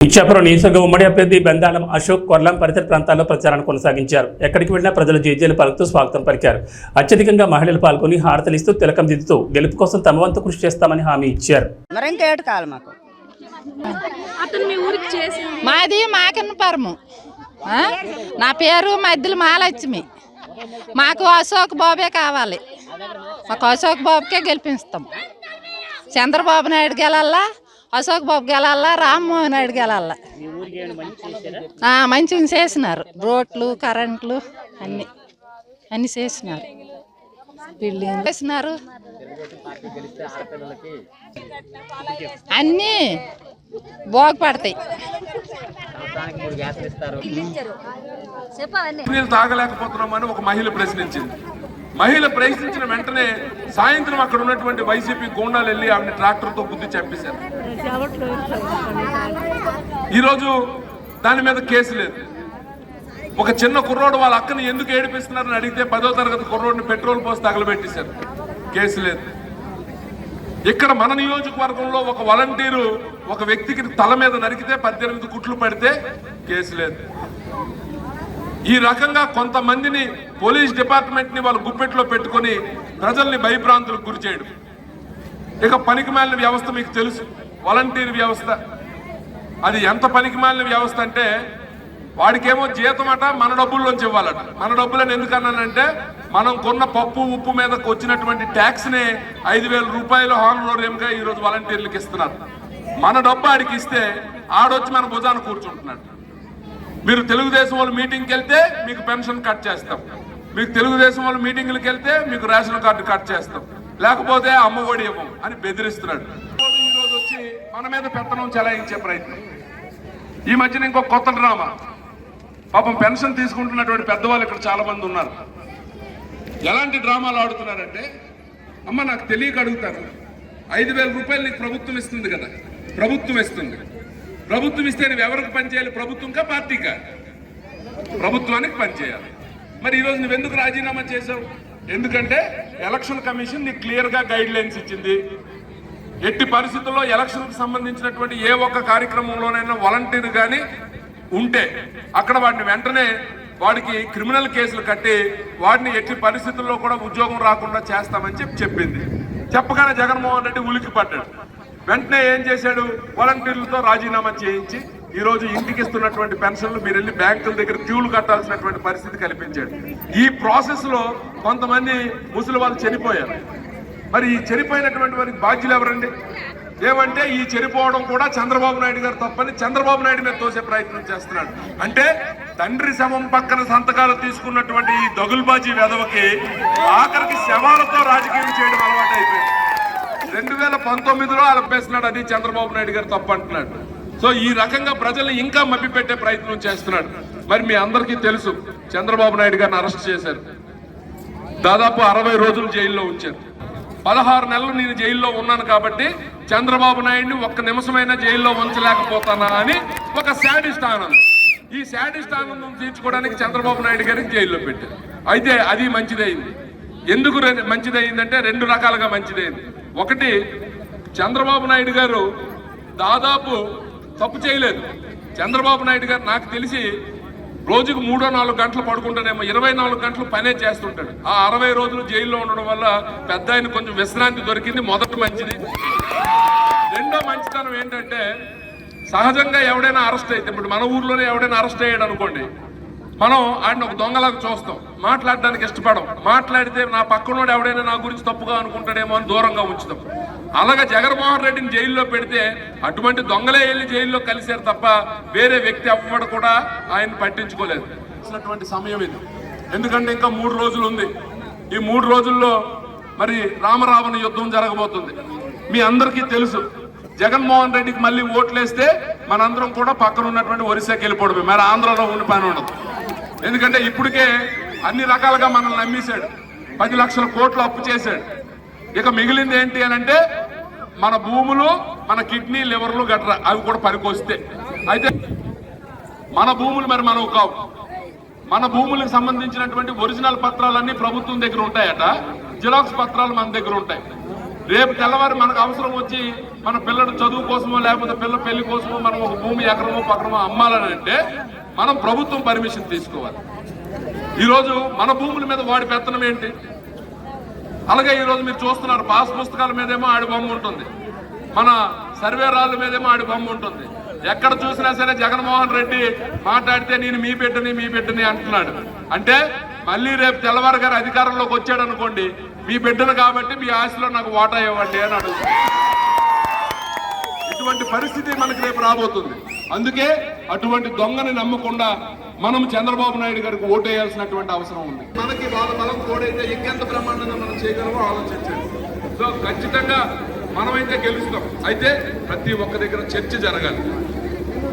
ఇచ్చాపురం నియోజకవర్గ ఉమ్మడి అభ్యర్థి బెందాలం అశోక్ కొర్లం పరిసర ప్రాంతాల్లో ప్రచారాన్ని కొనసాగించారు. ఎక్కడికి వెళ్ళినా ప్రజలు జేజేలు పలుకుతూ స్వాగతం పలికారు. అత్యధికంగా మహిళలు పాల్గొని హారతలిస్తూ తిలకం దిద్దుతూ గెలుపు కోసం తమ వంతు కృషి చేస్తామని హామీ ఇచ్చారు. మాది మాకన్నపురము ఆ? నా పేరు మధ్యలో మహాలక్ష్మి. మాకు అశోక్ బాబే కావాలి. మాకు అశోక్ బాబుకే గెలిపిస్తాం. చంద్రబాబు నాయుడు గెలల్లా అశోక్ బాబు గెలల్లా రామ్మోహన్ నాయుడు గెలల్లా ఆ, మంచిగా చేసినారు. రోడ్లు కరెంట్లు అన్ని అన్ని చేసినారు. బిల్డింగ్ చేసినారు? అన్నీ బాగుపడతాయి. నీళ్ళు తాగలేకపోతున్నామని ఒక మహిళ ప్రశ్నించింది. మహిళ ప్రయత్నించిన వెంటనే సాయంత్రం అక్కడ ఉన్నటువంటి వైసీపీ గూండాలు వెళ్ళి ఆవిడ ట్రాక్టర్తో గుద్ది చంపేశారు. ఈరోజు దాని మీద కేసు లేదు. ఒక చిన్న కుర్రోడు వాళ్ళ అక్కని ఎందుకు ఏడిపిస్తున్నారని అడిగితే పదో తరగతి కుర్రోడిని పెట్రోల్ పోసి తగలబెట్టేశారు. కేసు లేదు. ఇక్కడ మన నియోజకవర్గంలో ఒక వాలంటీరు ఒక వ్యక్తికి తల మీద నరికితే పద్దెనిమిది కుట్లు పడితే కేసు లేదు. ఈ రకంగా కొంతమందిని పోలీస్ డిపార్ట్మెంట్ని వాళ్ళు గుప్పెట్లో పెట్టుకొని ప్రజల్ని భయభ్రాంతులకు గురి చేయడం. ఇక పనికి మాలిన వ్యవస్థ మీకు తెలుసు. వాలంటీర్ వ్యవస్థ. అది ఎంత పనికిమాలిన వ్యవస్థ అంటే వాడికేమో జీతం అట మన డబ్బుల్లోంచి ఇవ్వాలట. మన డబ్బులని ఎందుకన్నానంటే మనం కొన్న పప్పు ఉప్పు మీద వచ్చినటువంటి ట్యాక్స్ని ఐదు వేల రూపాయలు హానరోరియంగా ఈ ఈరోజు వాలంటీర్లకు ఇస్తున్నారు. మన డబ్బు ఆడికి ఇస్తే ఆడొచ్చి మన భుజాన కూర్చుంటున్నాడు. మీరు తెలుగుదేశం వాళ్ళు మీటింగ్కి వెళ్తే మీకు పెన్షన్ కట్ చేస్తాం. మీకు తెలుగుదేశం వాళ్ళు మీటింగ్లకు వెళ్తే మీకు రేషన్ కార్డు కట్ చేస్తాం. లేకపోతే అమ్మఒడి ఇవ్వం అని బెదిరిస్తున్నాడు. ఈ రోజు వచ్చి మన మీద పెత్తనం చెలాయించే ప్రయత్నం. ఈ మధ్యన ఇంకో కొత్త డ్రామా. పాపం పెన్షన్ తీసుకుంటున్నటువంటి పెద్దవాళ్ళు ఇక్కడ చాలా మంది ఉన్నారు. ఎలాంటి డ్రామాలు ఆడుతున్నారంటే అమ్మ నాకు తెలియక అడుగుతాను ఐదు వేల రూపాయలు నీకు ప్రభుత్వం ఇస్తుంది కదా. ప్రభుత్వం ఇస్తుంది. ప్రభుత్వం ఇస్తే నువ్వు ఎవరికి పనిచేయాలి ప్రభుత్వంకా పార్టీకా? ప్రభుత్వానికి పనిచేయాలి మరి ఈరోజు నువ్వు ఎందుకు రాజీనామా చేసావు ఎందుకంటే ఎలక్షన్ కమిషన్ నీకు క్లియర్గా గైడ్ లైన్స్ ఇచ్చింది. ఎట్టి పరిస్థితుల్లో ఎలక్షన్కి సంబంధించినటువంటి ఏ ఒక్క కార్యక్రమంలోనైనా వాలంటీర్ కానీ ఉంటే అక్కడ వాడిని వెంటనే వాడికి క్రిమినల్ కేసులు కట్టి వాడిని ఎట్టి పరిస్థితుల్లో కూడా ఉద్యోగం రాకుండా చేస్తామని చెప్పి చెప్పింది. చెప్పగానే జగన్మోహన్ రెడ్డి ఉలికి పడ్డాడు వెంటనే ఏం చేశాడు? వాలంటీర్లతో రాజీనామా చేయించి ఈరోజు ఇంటికి ఇస్తున్నటువంటి పెన్షన్లు మీరు వెళ్ళి బ్యాంకుల దగ్గర క్యూలు కట్టాల్సినటువంటి పరిస్థితి కల్పించాడు. ఈ ప్రాసెస్లో కొంతమంది ముసలి వాళ్ళు చనిపోయారు. మరి ఈ చనిపోయినటువంటి వారికి బాధ్యులు ఎవరండి? ఏమంటే ఈ చనిపోవడం కూడా చంద్రబాబు నాయుడు గారు తప్పని చంద్రబాబు నాయుడు మీద తోసే ప్రయత్నం చేస్తున్నాడు. అంటే తండ్రి శవం పక్కన సంతకాలు తీసుకున్నటువంటి ఈ దగుల్బాజీ వెధవకి ఆఖరికి శవాలతో రాజకీయం చేయడం అలవాటు అయిపోయింది వేల పంతొమ్మిదిలో అలపేస్తున్నాడు అది చంద్రబాబు నాయుడు గారు తప్పంటున్నాడు సో ఈ రకంగా ప్రజల్ని ఇంకా మభ్యపెట్టే ప్రయత్నం చేస్తున్నాడు. మరి మీ అందరికీ తెలుసు చంద్రబాబు నాయుడు గారిని అరెస్ట్ చేశారు. దాదాపు అరవై రోజులు జైల్లో ఉంచారు. పదహారు నెలలు నేను జైల్లో ఉన్నాను కాబట్టి చంద్రబాబు నాయుడిని ఒక్క నిమిషమైనా జైల్లో ఉంచలేకపోతానా అని ఒక శాడిస్ట్ ఆనందం. ఈ శాడిస్ట్ ఆనందం తీర్చుకోవడానికి చంద్రబాబు నాయుడు గారిని జైల్లో పెట్టారు. అయితే అది మంచిదైంది. ఎందుకు మంచిదైందంటే రెండు రకాలుగా మంచిదైంది. ఒకటి చంద్రబాబు నాయుడు గారు దాదాపు తప్పు చేయలేదు. చంద్రబాబు నాయుడు గారు నాకు తెలిసి రోజుకు మూడో నాలుగు గంటలు పడుకుంటానేమో ఇరవై నాలుగు గంటలు పనే చేస్తుంటాడు. ఆ అరవై రోజులు జైల్లో ఉండడం వల్ల పెద్ద ఆయన కొంచెం విశ్రాంతి దొరికింది మొదటి మంచిది. రెండో మంచితనం ఏంటంటే సహజంగా ఎవడైనా అరెస్ట్ అయితే ఇప్పుడు మన ఊర్లోనే ఎవడైనా అరెస్ట్ అయ్యాడు అనుకోండి మనం ఆయన ఒక దొంగలాగా చూస్తాం. మాట్లాడడానికి ఇష్టపడం. మాట్లాడితే నా పక్కనోడు ఎవడైనా నా గురించి తప్పుగా అనుకుంటాడేమో అని దూరంగా ఉంచుతాం. అలాగే జగన్మోహన్ రెడ్డిని జైల్లో పెడితే అటువంటి దొంగలే వెళ్ళి జైల్లో కలిశారు తప్ప వేరే వ్యక్తి అవ్వడం కూడా ఆయన పట్టించుకోలేదు. అసలటువంటి సమయం ఇది. ఎందుకంటే ఇంకా మూడు రోజులు ఉంది. ఈ మూడు రోజుల్లో మరి రామరావణ యుద్ధం జరగబోతుంది. మీ అందరికీ తెలుసు జగన్మోహన్ రెడ్డికి మళ్ళీ ఓట్లేస్తే మనందరం కూడా పక్కన ఉన్నటువంటి ఒరిస్సాకి వెళ్ళిపోవడమే. మరి ఆంధ్రలో ఉండి పని ఉండదు. ఎందుకంటే ఇప్పటికే అన్ని రకాలుగా మనల్ని నమ్మేశాడు. పది లక్షల కోట్లు అప్పు చేశాడు. ఇక మిగిలింది ఏంటి అని అంటే మన భూములు మన కిడ్నీ లివర్లు గట్రా అవి కూడా పనికొస్తే అయితే మన భూములు మరి మనం కావు. మన భూములకు సంబంధించినటువంటి ఒరిజినల్ పత్రాలన్నీ ప్రభుత్వం దగ్గర ఉంటాయట. జిరాక్స్ పత్రాలు మన దగ్గర ఉంటాయి. రేపు తెల్లవారి మనకు అవసరం వచ్చి మన పిల్లల చదువు కోసమో లేకపోతే పిల్ల పెళ్ళి కోసమో మనం ఒక భూమి ఎకరమో పక్కనమో అమ్మాలని అంటే మనం ప్రభుత్వం పర్మిషన్ తీసుకోవాలి. ఈరోజు మన భూముల మీద వాడి పెత్తనం ఏంటి? అలాగే ఈరోజు మీరు చూస్తున్నారు పాస్ పుస్తకాల మీదేమో ఆడి బొమ్మ ఉంటుంది. మన సర్వే రాళ్ళ మీదేమో ఆడి బొమ్మ ఉంటుంది. ఎక్కడ చూసినా సరే జగన్మోహన్ రెడ్డి మాట్లాడితే నేను మీ బిడ్డని మీ బిడ్డని అంటున్నాడు. అంటే మళ్ళీ రేపు తెల్లవారు గారు అధికారంలోకి వచ్చాడు అనుకోండి మీ బిడ్డను కాబట్టి మీ ఆశలో నాకు వాటా ఇవ్వండి అని అడుగుతుంది. ఇటువంటి పరిస్థితి మనకి రేపు రాబోతుంది. అందుకే అటువంటి దొంగని నమ్మకుండా మనం చంద్రబాబు నాయుడు గారికి ఓటేయాల్సినటువంటి అవసరం ఉంది. మనకి వాళ్ళ బలం కోడైతే ఇంకెంత బ్రహ్మాండంగా మనం చేయగలమో ఆలోచించండి. సో ఖచ్చితంగా మనమైతే గెలుస్తాం. అయితే ప్రతి ఒక్క దగ్గర చర్చ జరగాలి.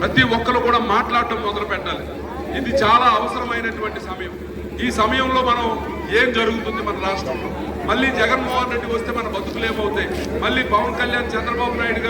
ప్రతి ఒక్కరు కూడా మాట్లాడటం మొదలు పెట్టాలి ఇది చాలా అవసరమైనటువంటి సమయం. ఈ సమయంలో మనం ఏం జరుగుతుంది మన రాష్ట్రంలో? మళ్ళీ జగన్మోహన్ రెడ్డి వస్తే మన బతుకులేమవుతాయి మళ్ళీ పవన్ కళ్యాణ్ చంద్రబాబు నాయుడు